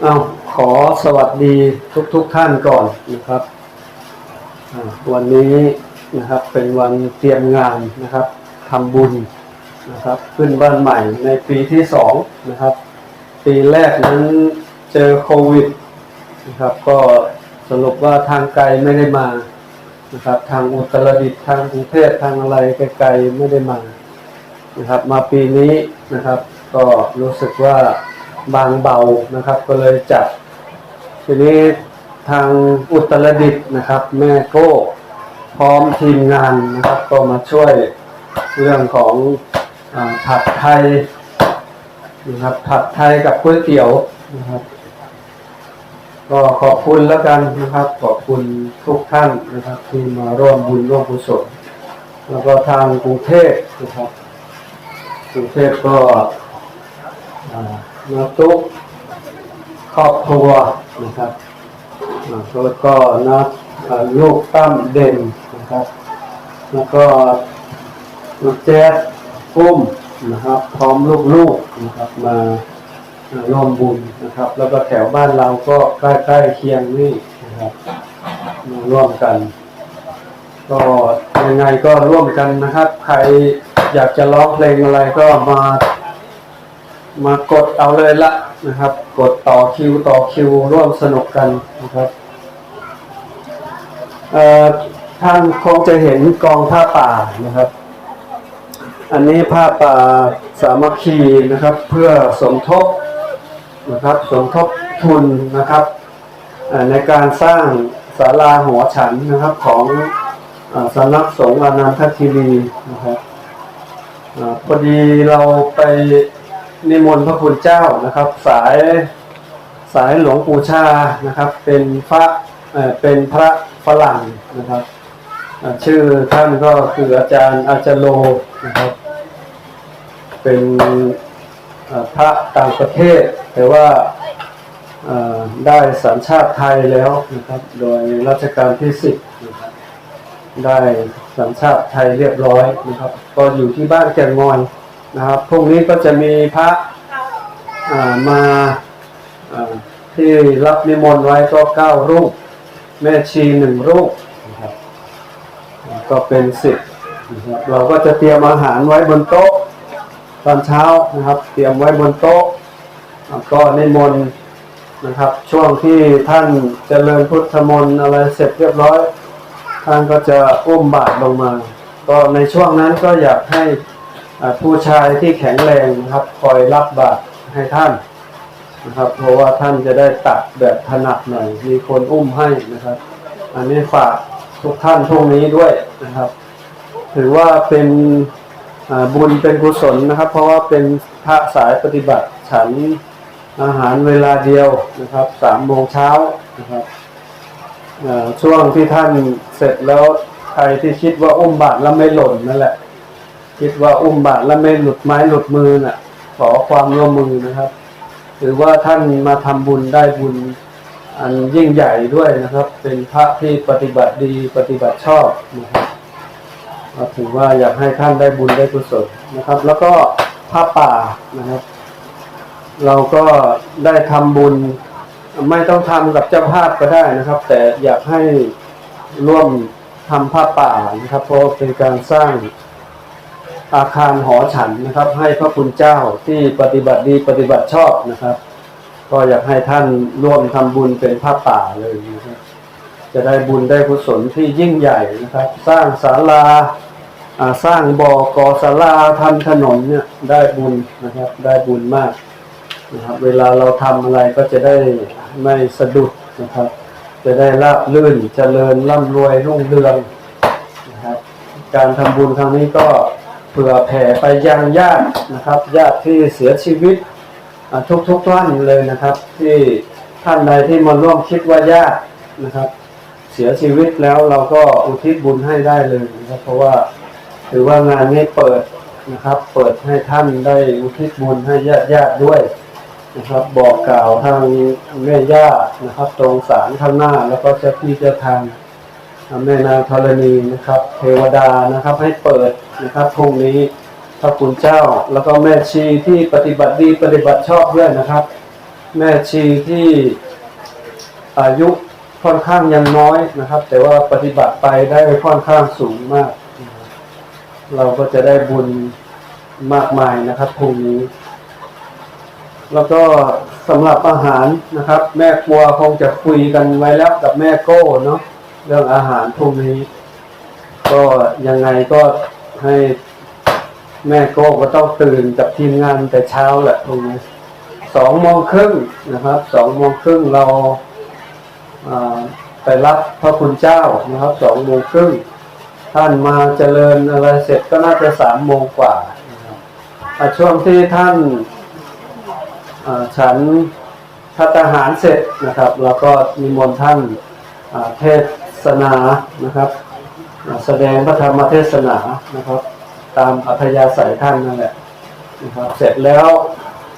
เอาขอสวัสดีทุกทุกๆท่านก่อนนะครับวันนี้นะครับเป็นวันเตรียมงานนะครับทำบุญนะครับ ขึ้นบ้านใหม่ในปีที่สองนะครับ ปีแรกนั้นเจอโควิดนะครับ ก็สรุปว่าทางไกลไม่ได้มานะครับ ทางอุตรดิตถ์ทางกรุงเทพทางอะไรไกลๆไม่ได้มานะครับ มาปีนี้นะครับ ก็รู้สึกว่า บางเบานะครับ ก็เลยจัดทีนี้ทางอุตรดิตถ์นะครับ แม่โก้พร้อมทีมงานนะครับ ก็มาช่วยเรื่องของอผัดไทยนะครับผัดไทยกับก๋วยเตี๋ยวนะครับ ก็ขอบคุณแล้วกันนะครับ ขอบคุณทุกท่านนะครับ ที่มาร่วมบุญร่วมกุศลแล้วก็ทางกรุงเทพนะครับกรุงเทพก็ อ่ามาตุ๊กครอบครัวนะครับแล้วก็นัดอ่าลูกตั้มเด่นนะครับ แล้วก็ลูกแจ๊ดกุ้มนะครับ พร้อมลูกๆนะครับมาอ่าร่วมบุญนะครับ แล้วก็แถวบ้านเราก็ใกล้ๆเคียงนี่นะครับมาร่วมกัน ก็ยังไงก็ร่วมกันนะครับ ใครอยากจะร้องเพลงอะไรก็มา มากดเอาเลยละนะครับ กดต่อคิวต่อคิวร่วมสนุกกันนะครับท่านคงจะเห็นกองผ้าป่านะครับ อันนี้ผ้าป่าสามัคคีนะครับ เพื่อสมทบนะครับสมทบทุนนะครับในการสร้างศาลาหัวฉันนะครับของอสำนักสงฆ์อนันทคีรีนะครับอพอดีเราไป นิมนต์พระคุณเจ้านะครับ สายสายหลวงปู่ชานะครับ เป็นพระเป็นพระฝรั่งนะครับชื่อท่านก็คืออาจารย์อาจารโลนะครับ เป็นพระต่างประเทศ แต่ว่าได้สัญชาติไทยแล้วนะครับ โดยรัชกาลที่สิบนะครับได้สัญชาติไทยเรียบร้อยนะครับ ก็อยู่ที่บ้านแก่งงอย นะครับพรุ่งนี้ก็จะมีพระมาที่รับนิมนต์ไว้ก็เก้ารูป แม่ชีหนึ่งรูปนะครับก็เป็นสิบนะครับเราก็จะเตรียมอาหารไว้บนโต๊ะตอนเช้านะครับ เตรียมไว้บนโต๊ะก็นิมนต์นะครับ ช่วงที่ท่านเจริญพุทธมนต์อะไรเสร็จเรียบร้อย ท่านก็จะอุ้มบาตรลงมา ก็ในช่วงนั้นก็อยากให้ ผู้ชายที่แข็งแรงนะครับ คอยรับบาตรให้ท่านนะครับ เพราะว่าท่านจะได้ตัดแบบถนัดหน่อย มีคนอุ้มให้นะครับ อันนี้ฝากทุกท่านพวกนี้ด้วยนะครับ ถือว่าเป็นบุญเป็นกุศลนะครับ เพราะว่าเป็นพระสายปฏิบัติฉันอาหารเวลาเดียวนะครับสามโมงเช้านะครับช่วงที่ท่านเสร็จแล้วใครที่คิดว่าอุ้มบาตรแล้วไม่หล่นนั่นแหละ คิดว่าอุ้มบาตรแล้วไม่หลุดไม้หลุดมือน่ะ ขอความร่วมมือนะครับ หรือว่าท่านมาทำบุญได้บุญอันยิ่งใหญ่ด้วยนะครับ เป็นพระที่ปฏิบัติดีปฏิบัติชอบนะครับถือว่าอยากให้ท่านได้บุญได้กุศลนะครับ แล้วก็ผ้าป่านะครับ เราก็ได้ทำบุญ ไม่ต้องทำกับเจ้าภาพก็ได้นะครับ แต่อยากให้ร่วมทำผ้าป่านะครับ เพราะเป็นการสร้าง อาคารหอฉันนะครับ ให้พระคุณเจ้าที่ปฏิบัติดีปฏิบัติชอบนะครับ ก็อยากให้ท่านร่วมทำบุญเป็นผ้าป่าเลยนะครับจะได้บุญได้กุศลที่ยิ่งใหญ่นะครับ สร้างศาลาสร้างบ่อกอศาลาทำถนนเนี่ยได้บุญนะครับ ได้บุญมากนะครับ เวลาเราทำอะไรก็จะได้ไม่สะดุดนะครับ จะได้ราบลื่นเจริญร่ำรวยรุ่งเรืองนะครับ การทำบุญครั้งนี้ก็ เผื่อแผ่ไปยังญาตินะครับ ญาติที่เสียชีวิตอ่าทุกท่านเลยนะครับ ที่ท่านใดที่มาร่วมคิดว่าญาตินะครับ เสียชีวิตแล้วเราก็อุทิศบุญให้ได้เลยนะครับ เพราะว่าถือว่างานนี้เปิดนะครับ เปิดให้ท่านได้อุทิศบุญให้ญาติญาติด้วยนะครับ บอกกล่าวทางแม่ย่านะครับ ตรงศาลข้างหน้าแล้วก็เจ้าที่เจ้าทาง แม่นางธรณีนะครับ เทวดานะครับให้เปิดนะครับพรุ่งนี้พระคุณเจ้า แล้วก็แม่ชีที่ปฏิบัติดีปฏิบัติชอบด้วยนะครับ แม่ชีที่อายุค่อนข้างยังน้อยนะครับ แต่ว่าปฏิบัติไปได้ค่อนข้างสูงมาก เราก็จะได้บุญมากมายนะครับพรุ่งนี้ แล้วก็สำหรับอาหารนะครับ แม่ครัวคงจะคุยกันไว้แล้วกับแม่โก้เนาะ เรื่องอาหารพรุ่งนี้ ก็ยังไงก็ให้แม่โก้ก็ต้องตื่นกับทีมงานแต่เช้าแหละพรุ่งนี้สองโมงครึ่งนะครับสองโมงครึ่งเราไปรับพระคุณเจ้านะครับสองโมงครึ่งท่านมาเจริญอะไรเสร็จก็น่าจะสามโมงกว่านะครับช่วงที่ท่านฉันพัฒหารเสร็จนะครับ แล้วก็มีมนท่านเทศ สนานะครับ แสดงพระธรรมเทศนานะครับ ตามอัธยาศัยท่านนั่นแหละนะครับ เสร็จแล้ว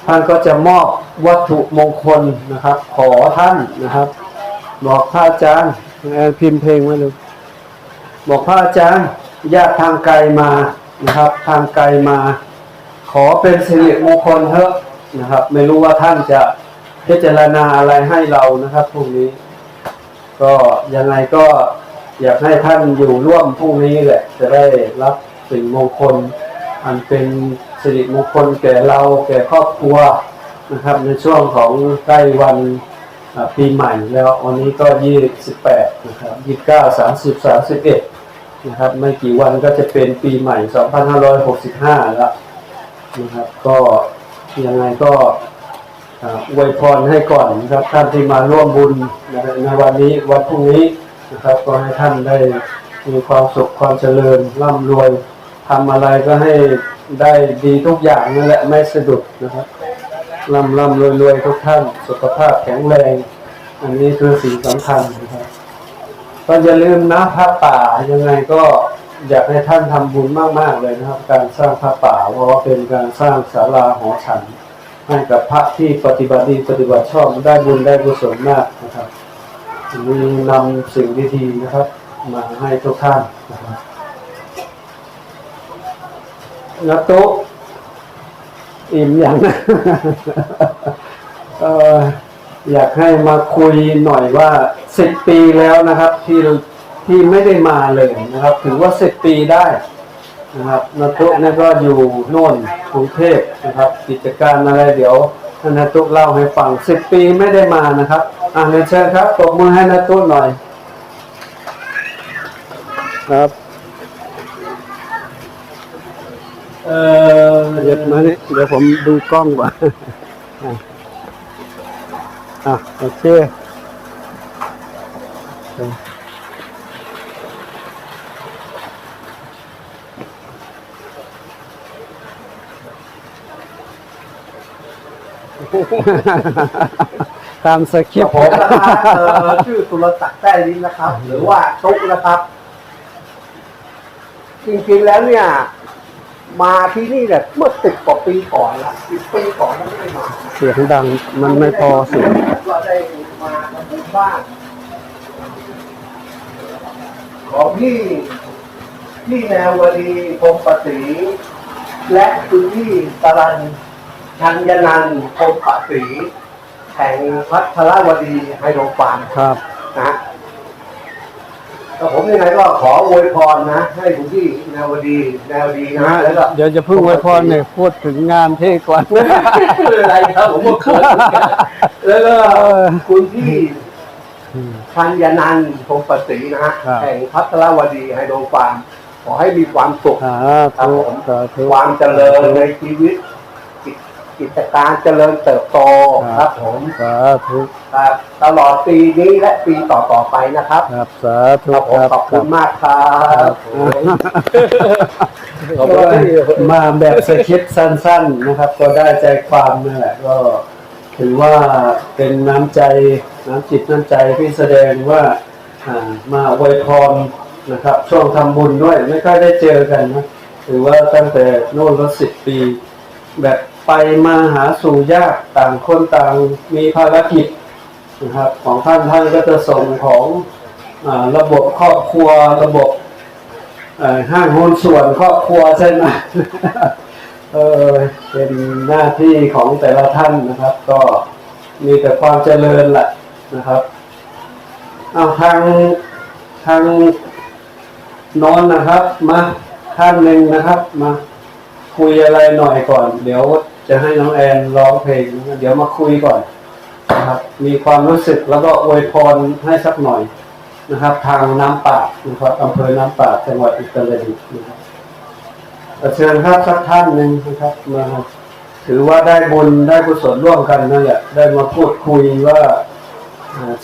ท่านก็จะมอบวัตถุมงคลนะครับ ขอท่านนะครับ บอกพระอาจารย์พิมพ์เพลงไว้เลยบอกพระอาจารย์ญาติทางไกลมานะครับ ทางไกลมา ขอเป็นสิริมงคลเถอะนะครับ ไม่รู้ว่าท่านจะพิจารณาอะไรให้เรานะครับพรุ่งนี้ ก็ยังไงก็อยากให้ท่านอยู่ร่วมพรุ่งนี้แหละ จะได้รับสิ่งมงคล อันเป็นสิริมงคลแก่เราแก่ครอบครัวนะครับ ในช่วงของใกล้วันปีใหม่แล้ววันนี้ก็ยี่สิบแปดนะครับยี่สิบเก้าสามสิบสามสิบเอ็ดนะครับไม่กี่วันก็จะเป็นปีใหม่สองพันห้าร้อยหกสิบห้าแล้วนะครับ ก็ยังไงก็ อวยพรให้ก่อนนะครับท่านที่มาร่วมบุญในในวันนี้วันพรุ่งนี้นะครับก็ให้ท่านได้มีความสุขความเจริญร่ำรวยทำอะไรก็ให้ได้ดีทุกอย่างนั่นแหละไม่สะดุดนะครับร่ำร่ำรวยรวยทุกท่าน สุขภาพแข็งแรง อันนี้คือสิ่งสำคัญนะครับก็อย่าลืมนะพระป่ายังไงก็อยากให้ท่านทำบุญมาก ๆ เลยนะครับ การสร้างพระป่าเพราะว่าเป็นการสร้างศาลาหอฉัน ให้กับพระที่ปฏิบัติดีปฏิบัติชอบได้บุญได้กุศลมากนะครับมีนำสิ่งดีๆนะครับ มาให้ทุกท่านนะครับนัตุอิ่มอย่างนะเอออยากให้มาคุยหน่อยว่าสิบปีแล้วนะครับ ที่ที่ไม่ได้มาเลยนะครับ ถือว่าสิบปีได้ นะครับนาตุเนี่ยก็อยู่โน่นกรุงเทพนะครับ กิจการอะไรเดี๋ยวท่านนาตุเล่าให้ฟังสิบปีไม่ได้มานะครับ อ่าเรียนเชิญครับตบมือให้นาตุหน่อย ครับเออเดี๋ยวมานี่เดี๋ยวผมดูกล้องก่อนอะอะโอเคเออ ตามสคริปต์ผมนะครับเอ่อชื่อสุรศักดิ์แต้ลิ้นนะครับ หรือว่าตุ๊กนะครับ จริงๆแล้วเนี่ย มาที่นี่เนี่ยเมื่อสิบกว่าปีก่อนละสิบปีก่อนแล้วไม่ได้มาเสียงดังมันไม่พอเสียงก็ได้มาทำบุญบ้านของพี่พี่แนววดีพรหมปศรีและคุณพี่ตรัน ชัญญนันท์พรหมปศรีแห่งพัทรวดีไฮโดรฟาร์มครับนะก็ผมยังไงก็ขออวยพรนะ ให้คุณพี่แนวดีแนวดีนะแล้วก็เดี๋ยวจะพึ่งไว้พรเนี่ยพูดถึงงานเทศก่อน ไม่เป็นไรครับผมก็เขินเหมือนกันแล้วก็เออคุณพี่พันยานันท์พงศ์ประศรีนะฮะครับ แห่งพัทรวดีไฮโดรฟาร์มขอให้มีความสุขสาครับธุผมสาธุ ความเจริญในชีวิต กิจกิจการเจริญเติบโตครับผมสาธุครับตลอดปีนี้และปีต่อๆไปนะครับครับสาธุครับผมครับขอบคุณมากครับขอบก็คุณมาแบบสคริปต์สั้น ๆ นะครับ ก็ได้ใจความนั่นแหละก็ถือว่าเป็นน้ำใจน้ำจิตน้ำใจที่แสดงว่าอ่ามาอวยพรนะครับ ช่วงทำบุญด้วยไม่ค่อยได้เจอกันนะถือว่าตั้งแต่โน่นละสิบปีแบบ ไปมาหาสู่ยากต่างคนต่างมีภารกิจนะครับของท่านท่านก็จะส่งของอระบบครอบครัวระบบห้างหุ้นส่วนครอบครัวใช่ไหมเออเป็นหน้าที่ของแต่ละท่านนะครับ ก็มีแต่ความเจริญแหละนะครับเอาทางทางโนนนะครับ มาท่านหนึ่งนะครับ มาคุยอะไรหน่อยก่อน เดี๋ยว จะให้น้องแอนร้องเพลง เดี๋ยวมาคุยก่อนนะครับ มีความรู้สึกแล้วก็อวยพรให้สักหน่อยนะครับ ทางน้ำป่านะครับอำเภอน้ำป่าจังหวัดอุตรดิตถ์นะครับเชิญครับสักท่านหนึ่งนะครับมาถือว่าได้บุญได้กุศลร่วมกันนั่นแหละได้มาพูดคุยว่า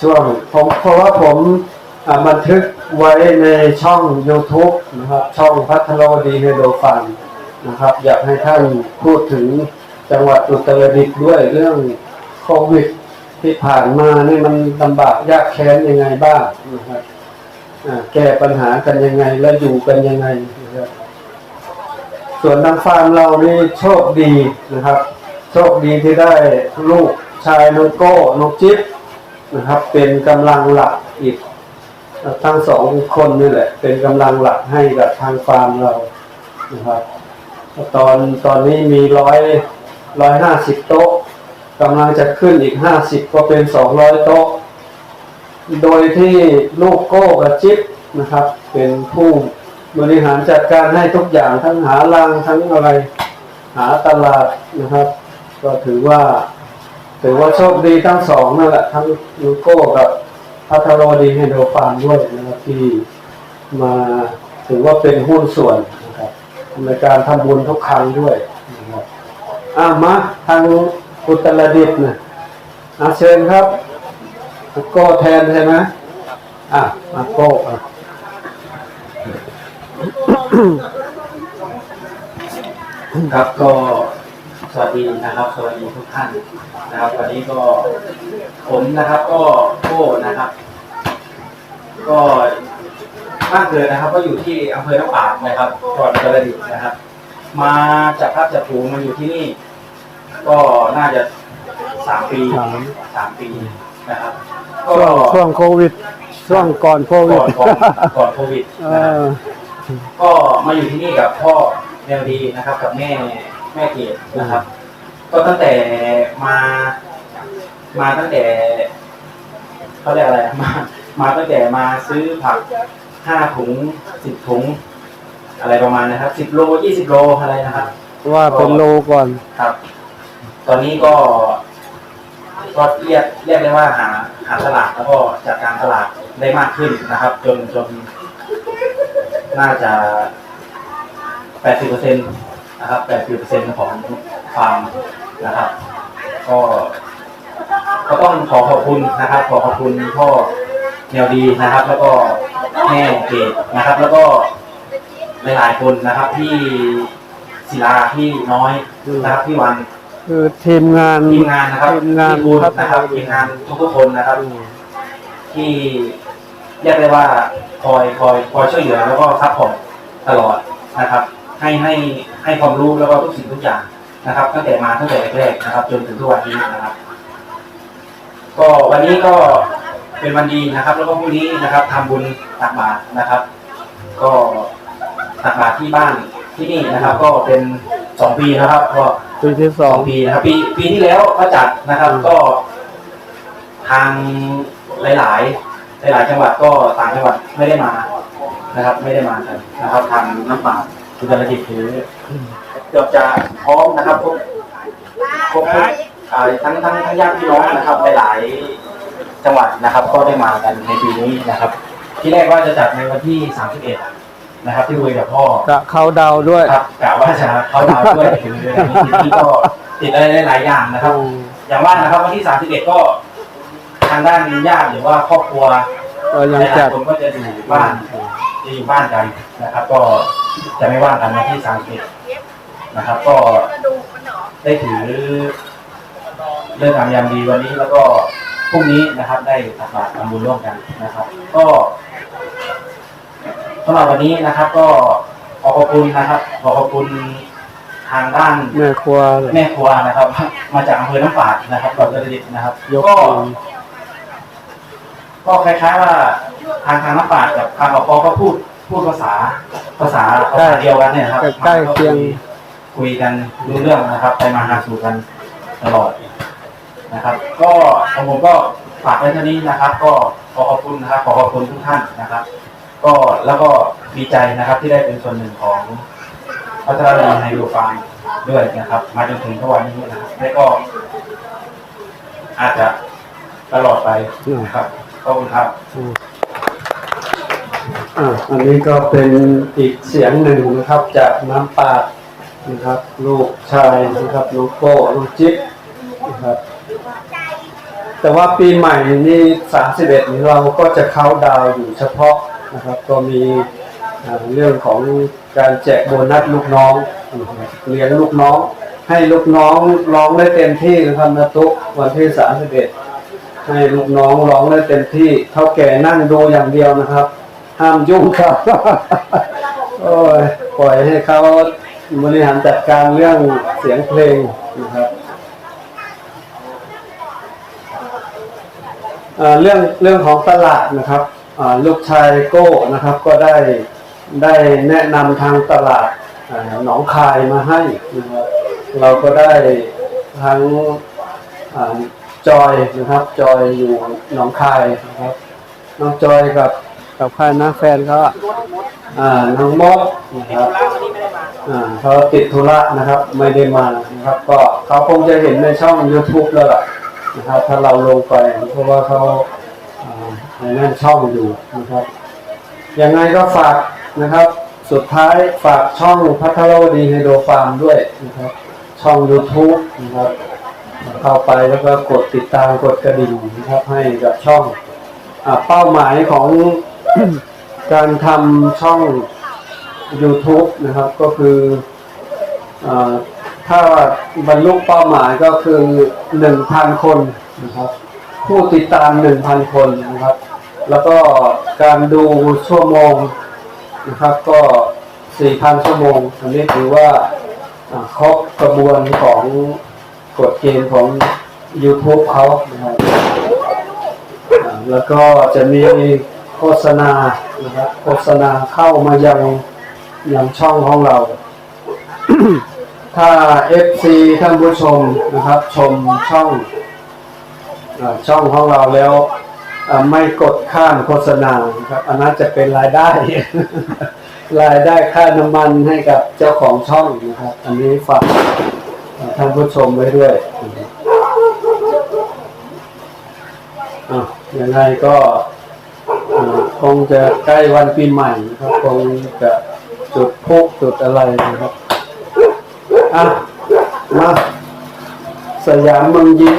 ช่วงผมเพราะว่าผมบันทึกไว้ในช่อง YouTube นะครับ ช่องพัทรวดีเฮโดฟันนะครับ อยากให้ท่านพูดถึง จังหวัดอุตรดิตถ์ด้วยเรื่องโควิดที่ผ่านมานี่มันลำบากยากแค้นยังไงบ้างนะครับแก้ปัญหากันยังไงและอยู่กันยังไงนะครับส่วนทางฟาร์มเรานี่โชคดีนะครับ โชคดีที่ได้ลูกชายน้องโก้น้องจิ๊บนะครับ เป็นกำลังหลักอีก ทั้งสองคนนี่แหละ เป็นกำลังหลักให้กับทางฟาร์มเรานะครับ ตอนตอนนี้มีร้อย ร้อยห้าสิบโต๊ะกำลังจะขึ้นอีกห้าสิบก็เป็นสองร้อยโต๊ะ โดยที่ลูกโก้กับจิ๊บนะครับ เป็นผู้บริหารจัดการให้ทุกอย่างทั้งหารังทั้งอะไร หาตลาดนะครับ ก็ถือว่าถือว่าโชคดีทั้งสองนั่นแหละทั้งลูกโก้กับพัทรดีไฮโดฟาร์มด้วยนะครับที่มาถือว่าเป็นหุ้นส่วนนะครับในการทำบุญทุกครั้งด้วย อะมาทางอุตรดิตถ์นะอะเชิญครับก้แทนใช่ไหมอะมาโก้อะครับก็สวัสดีนะครับ สวัสดีทุกท่านนะครับ วันนี้ก็ผมนะครับ ก็โก้นะครับ ก็บ้านเกิดนะครับ ก็อยู่ที่อำเภอน้ำปาดนะครับจังหวัดอุตรดิตถ์นะครับ มาจากพัดจากผูงมาอยู่ที่นี่ ก็น่าจะสามปีสาม สามปีนะครับ ก็ช่วงช่วงโควิด ช่วงก่อนโควิก่ดอนก่อนก่อนโควิดเอนะครับ อ ก็มาอยู่ที่นี่กับพ่อแนวดีนะครับ กับแม่แม่เกดนะครับ ก็ตั้งแต่มา มาตั้งแต่เขาเรียกอะไรมามาตั้งแต่มาซื้อผักห้าถุงสิบถุง อะไรประมาณนะครับสิบโลยี่สิบโลอะไรนะครับ ว่าเป็นโลก่อนครับ ตอนนี้ก็ก็เรียกเรียกได้ว่าหาหาตลาดแล้วก็จัดการตลาดได้มากขึ้นนะครับ จนจนน่าจะแปดสิบเปอร์เซ็นต์นะครับแปดสิบเปอร์เซ็นต์ของฟาร์มนะครับ ก็ก็ต้องขอขอบคุณนะครับ ขอขอบคุณพ่อแนวดีนะครับ แล้วก็แม่เกดนะครับ แล้วก็ หลายๆคนนะครับที่ศิลาที่น้อยนะครับที่วันคือทีมงานทีมงานนะครับทีมงานที่บูธนะครับทีมงานทุกๆคนนะครับ ที่เรียกได้ว่าคอยคอยคอยช่วยเหลือแล้วก็ซัพพอร์ตตลอดนะครับ ให้ให้ให้ความรู้แล้วก็ทุกสิ่งทุกอย่างนะครับตั้งแต่มาตั้งแต่แรกๆนะครับ จนถึงทุกวันนี้นะครับ ก็วันนี้ก็เป็นวันดีนะครับ แล้วก็พรุ่งนี้นะครับทำบุญตักบาตรนะครับ ก็ ตักบาตรที่บ้านที่นี่นะครับ ก็เป็นสองปีนะครับ ก็ปีที่สสอองงปีนะครับ ปีปีที่แล้วก็จัดนะครับอืมก็ ทางหลาย ๆ หลาย ๆ จังหวัดก็ต่างจังหวัดไม่ได้มานะครับ ไม่ได้มากันนะครับ ทางน้ำป่าดอุตรดิตถ์ถือเกือบจะพร้อมนะครับครบครบทุกอ่าทั้งทั้งทั้งญาติพี่น้องนะครับ หลาย ๆ จังหวัดนะครับ ก็ได้มากันในปีนี้นะครับ ที่แรกว่าจะจัดในวันที่ 31 นะครับที่คุยกับพ่อกะเขาดาวด้วยครับกะว่าจะเขาดาวน์ด้วยถึงเดือนนี้ที่ก็ติดอะไรหลายๆอย่างนะครับ อย่างว่านะครับวันที่31ก็ ทางด้านญาติหรือว่าครอบครัวก็หยังลายจัดๆคนก็จะอยู่บ้านจะอยู่บ้านกันนะครับ ก็จะไม่ว่างกันวันที่31นะครับ ก็ได้ถือเรื่องงามยามดีวันนี้แล้วก็พรุ่งนี้นะครับ ได้ตักบาตรทำบุญร่วมกันนะครับ ก็ สำหรับวันนี้นะครับ ก็ขอขอบคุณนะครับ ขอขอบคุณทางด้านแม่ครัวแม่ครัวนะครับ มาจากอำเภอน้ำปาดนะครับก่อนจะดิตนะครับยกก็ เอง ก็คล้ายๆว่าทางทางน้ำปาดกับทางอปก็พูดพูดภาษาภาษาภาษาเดียวกันเนี่ยนะครับใกล้เคียง คุยกันรู้เรื่องนะครับ ไปมาหาสู่กันตลอดนะครับ ก็ของผมก็ฝากไว้เท่านี้นะครับ ก็ขอขอบคุณนะครับ ขอขอบคุณทุกท่านนะครับ ก็แล้วก็ดีใจนะครับที่ได้เป็นส่วนหนึ่งของพัฒนาการไฮโดรฟาร์มด้วยนะครับ มาจนถึงทุกวันนี้นะครับและก็ อาจจะตลอดไปนะครับขอบคุณครับอ่าอันนี้ก็เป็นอีกเสียงหนึ่งนะครับจากน้ำปาดนะครับ ลูกชายนะครับลูกโก้ลูกจิ๊บนะครับแต่ว่าปีใหม่นี่31นี้เราก็จะเข้าดาวอยู่เฉพาะ นะครับ ก็มีเรื่องของการแจกโบนัสลูกน้องเลี้ยงลูกน้อง ให้ลูกน้องร้องได้เต็มที่นะครับนะตุ๊กวันที่31ให้ลูกน้องร้องได้เต็มที่เท่าแก่นั่งดูอย่างเดียวนะครับ ห้ามยุ่งครับโอ้ยปล่อยให้เขาบริหารจัดการเรื่องเสียงเพลงนะครับเรื่องเรื่องของตลาดนะครับ ลูกชายโก้นะครับก็ได้ได้แนะนำทางตลาดหนองคายมาให้นะครับเราก็ได้ทั้งอจอยนะครับจอยอยู่หนองคายนะครับน้องจอยกับกับใครนะแฟนเขาอ่าน้องมดนะครับอ่าเขาติดธุระนะครับไม่ได้มานะครับ ก็เขาคงจะเห็นในช่อง YouTube แล้วล่ะนะครับ ถ้าเราลงไปเพราะว่าเขา นนั่นช่องอยู่นะครับ ยังไงก็ฝากนะครับ สุดท้ายฝากช่องพัทรวดีไฮโดรฟาร์มด้วยนะครับ ช่อง YouTube นะครับ เข้าไปแล้วก็กดติดตามกดกระดิ่งนะครับ ให้กับช่องอเป้าหมายของการทำช่อง YouTube นะครับ ก็คืออถ้าบรรลุเป้าหมายก็คือหนึ่งพันคนนะครับ ผู้ติดตามหนึ่งพันคนนะครับ แล้วก็การดูชั่วโมงนะครับ ก็สี่พันชั่วโมงอันนี้ถือว่าครบกระบวนของกฎเกณฑ์ของ YouTube เขานะครับแล้วก็จะมีโฆษณานะครับโฆษณาเข้ามายังยังช่องของเรา ถ้า FC ท่านผู้ชมนะครับ ชมช่องอช่องของเราแล้ว ไม่กดข้ามโฆษณาครับอันนั้นจะเป็นรายได้ รายได้ค่าน้ำมันให้กับเจ้าของช่องนะครับ อันนี้ฝากท่านผู้ชมไว้ด้วยอะยังไงก็คงจะใกล้วันปีใหม่นะครับคงจะจุดพลุจุดอะไรนะครับอะมาสยามเมืองยิ้ม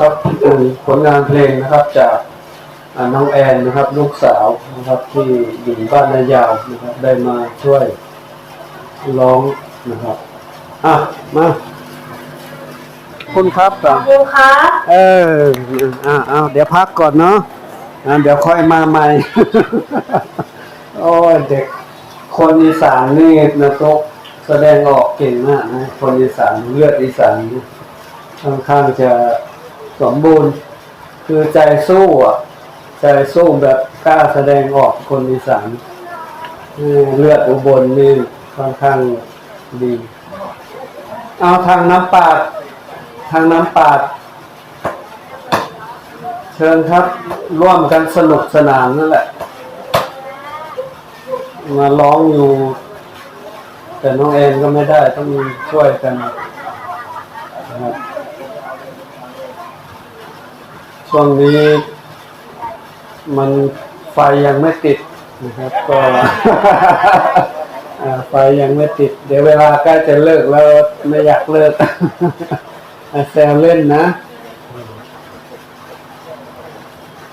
ครับครับเป็นผลงานเพลงนะครับจากอ่าน้องแอนนะครับ ลูกสาวนะครับที่อยู่บ้านนายาวนะครับ ได้มาช่วยร้องนะครับอะมาคุณครับอะขอบคุณครับเอออ่าเอาเดี๋ยวพักก่อนเนาะอ่าเดี๋ยวค่อยมาใหม่ โอ้ยเด็กคนอีสานนี่นะตกแสดงออกเก่งมากนะ คนอีสานเลือดอีสานนี่ค่อนข้างจะ สมบูรณ์ คือใจสู้อะ ใจสู้แบบกล้าแสดงออกคนอีสานเลือดอุบลนี่ค่อนข้างดี เอาทางน้ำปาด ทางน้ำปาด เชิญครับร่วมกันสนุกสนานนั่นแหละ มาร้องอยู่ แต่น้องแอนก็ไม่ได้ต้องช่วยกันนะครับ ช่วงนี้มันไฟยังไม่ติดนะครับ ก็ไฟยังไม่ติด เดี๋ยวเวลาใกล้จะเลิกแล้วไม่อยากเลิกอะแซวเล่นนะ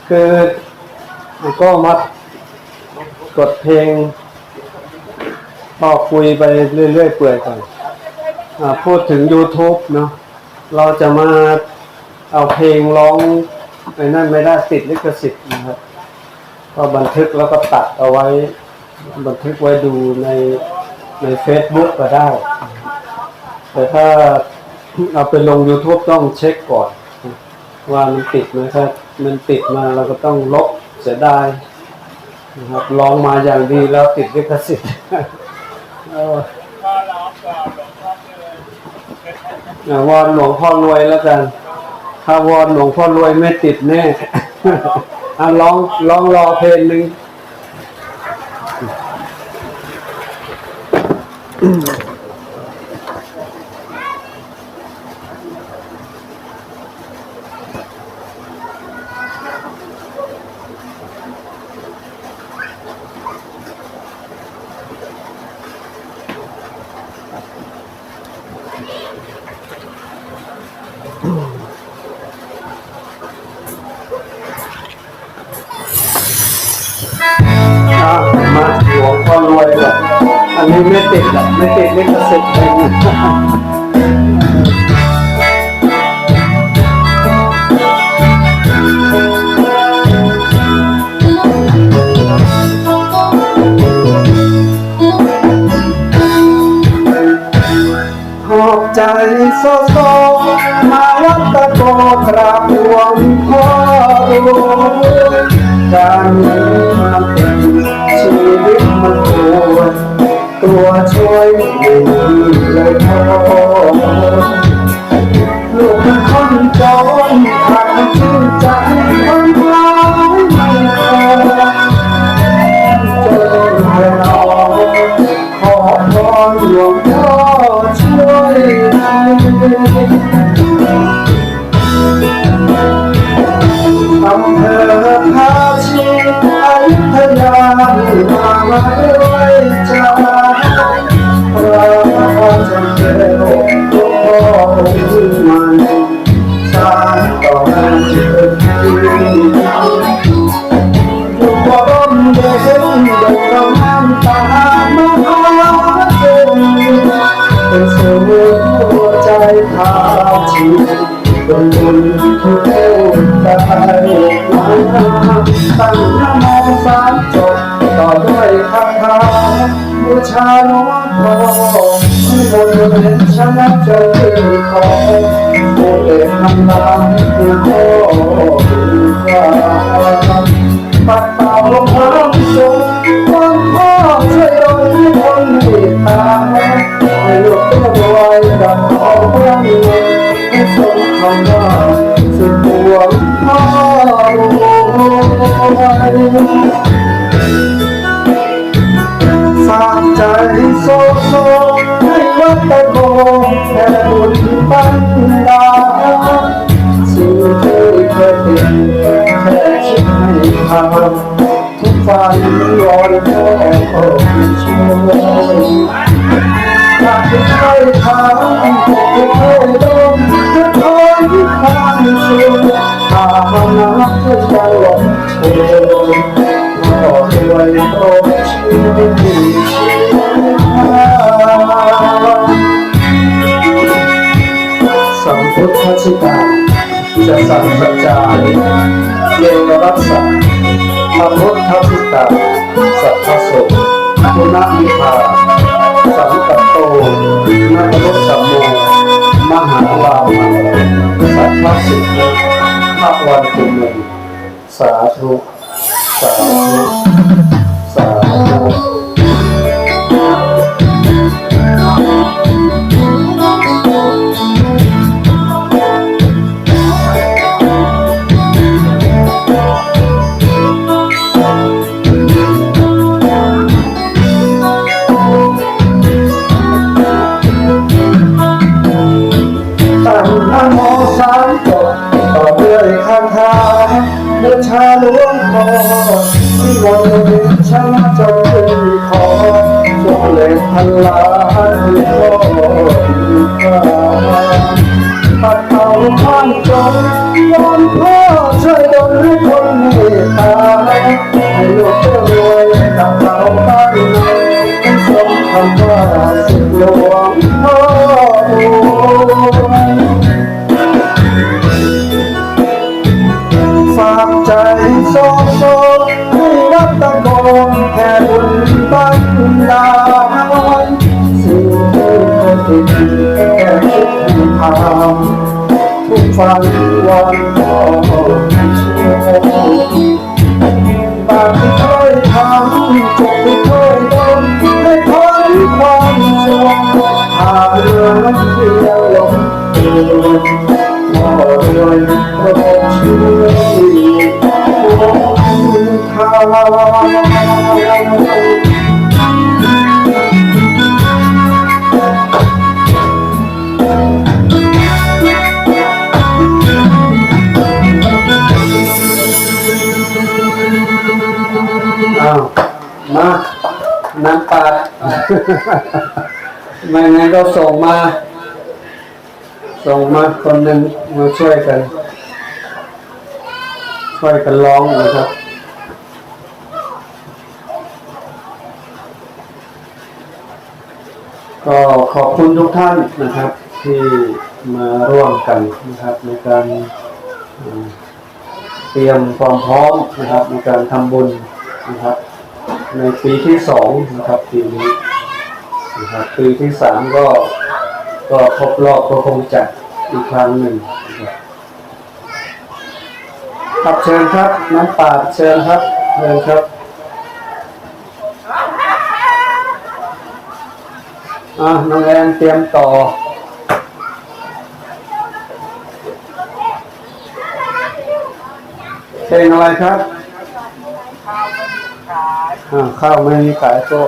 คือก็มากดเพลงพอคุยไปเรื่อยๆเปื่อยก่อนอพูดถึง YouTube เนาะเราจะมาเอาเพลงร้อง ไอ้นั่นไม่ได้ติดลิขสิทธิ์นะครับก็บันทึกแล้วก็ตัดเอาไว้ บันทึกไว้ดูในใน Facebook ก็ได้ แต่ถ้าเอาไปลง YouTube ต้องเช็คก่อน ว่ามันติดไหมถ้ามันติดมาเราก็ต้องลบเสียดายนะครับร้องมาอย่างดีแล้วติดลิขสิทธิ์เอาวอนหลวงพ่อรวยแล้วกัน ถ้าวอนหลวงพ่อรวยไม่ติดแน่อะลองลองรอเพลงหนึ่ง ติดหรอกไม่ติดไม่กระสิบเพลงหอบใจโซโซ บนบนทุกเอวตายมาตั้งนโมสามจบต่อด้วยคาถาบูชาหลวงพ่อที่บนเป็นชนะเจอขอโอเอกนำลาคือพ่อคือว่าปัดเป่าลมหาย วยฝากใจโซโซให้วัดตะโกแผ่บุญบันดาสิ่งที่เคยเป็นแค่คิดให้ทำทุกฝันรอนพ่อช่วยอยากจะช่วยทำจะช่วยด สัมพุทธชิตาจะสัมสัจจาเยรัสสะพระพุทธชิตาสัทธโสคุณมิภาสัมตโตนัตรุสัมโม หาลามาสัทธสิทธิพระวันตุเมสาธุ สาธุ สาธุำทุกฝันวันพ่อช่วยบางที่เคยทำจบที่เคยโดนให้พ้นความชั่วหาเรื่องที่ยังหลงลืมพ่อรวยวยโปรดช่วยคุณทาง อ้าวมาน้ำปาดไม่งั้นก็ส่งมา ส่งมาคนหนึ่งมาช่วยกัน ช่วยกันร้องนะครับก็ขอบคุณทุกท่านนะครับ ที่มาร่วมกันนะครับ ในการเตรียมความพร้อมนะครับ ในการทำบุญ นะครับ ในปีที่สองนะครับปีนี้นะครับปีที่สามก็ก็ครบรอบก็คงจัดอีกครั้งหนึ่งนะครับขับเชิญครับน้ำป่าเชิญครับเชิญครับอะน้องแอนเตรียมต่อเพลงอะไรครับ ข้าวไม่มีขายโต๊ะ